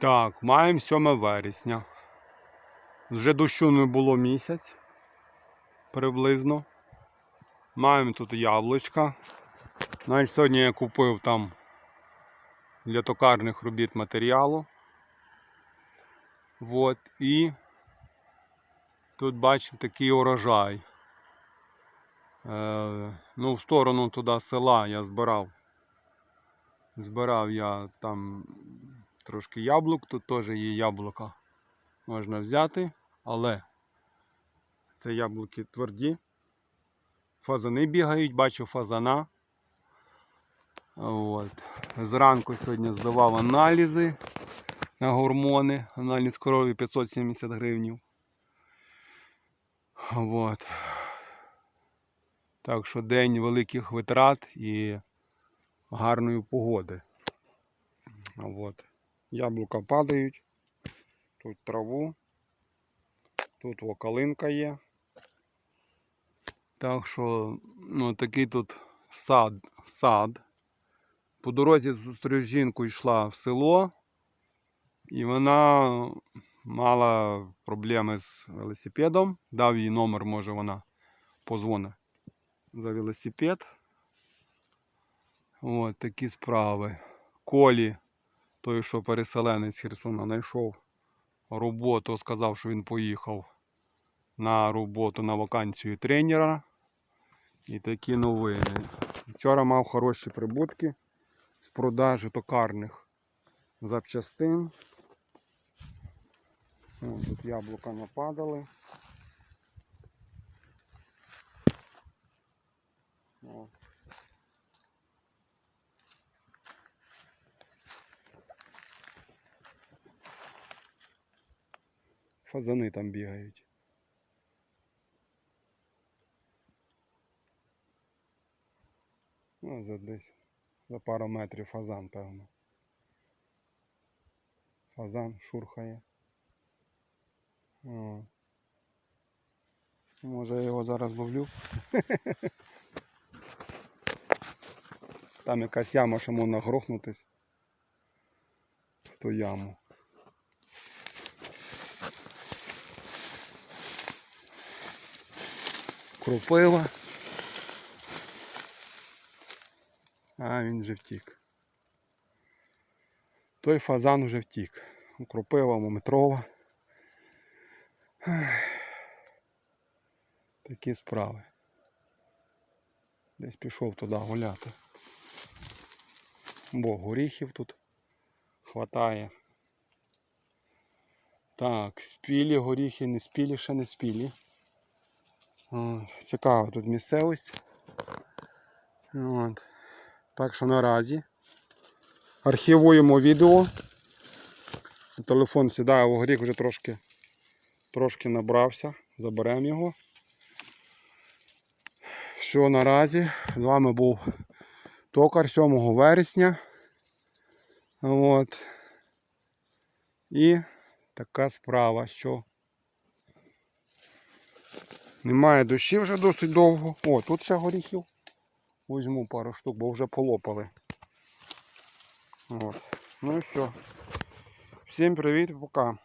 Так, маємо 7 вересня. Вже дощу не було місяць приблизно. Маємо тут яблучка. Навіть сьогодні я купив там для токарних робіт матеріалу. Вот. І тут бачимо такий урожай. Е, ну, в сторону туди села я збирав. Збирав я там трошки яблук, тут теж є яблука. Можна взяти, але це яблуки тверді. Фазани бігають, бачу фазана. От. Зранку сьогодні здавав аналізи на гормони. Аналіз крові 570 гривнів. От. Так що день великих витрат і гарної погоди. От. Яблука падають. Тут траву. Тут окалинка є. Так що ну, такий тут сад. сад. По дорозі зустрів жінку йшла в село, і вона мала проблеми з велосипедом. Дав їй номер, може вона позвонить за велосипед. От такі справи. Колі, той, що переселенець Херсона, знайшов роботу, сказав, що він поїхав на роботу на вакансію тренера. І такі новини. Вчора мав хороші прибутки з продажі токарних запчастин. О, тут яблука нападали. О. Фазани там бігають. Ну, за десь за пару метрів фазан, певно. Фазан шурхає. О. Може я його зараз ловлю. Там якась яма, що можна грохнутись в ту яму. Кропива. А, він вже втік. Той фазан вже втік. Кропива метрова. Такі справи. Десь пішов туди гуляти. Бо горіхів тут хватає. Так, спілі горіхи, не спілі, ще не спілі. Цікава тут місцевість. От. Так що наразі архівуємо відео. Телефон сідає в горіх, вже трошки, трошки набрався. Заберемо його. Все наразі. З вами був токар 7 вересня. От. І така справа, що немає дощі вже досить довго. О, тут ще горіхів. Візьму пару штук, бо вже полопали. От. Ну і все. Всім привіт, пока.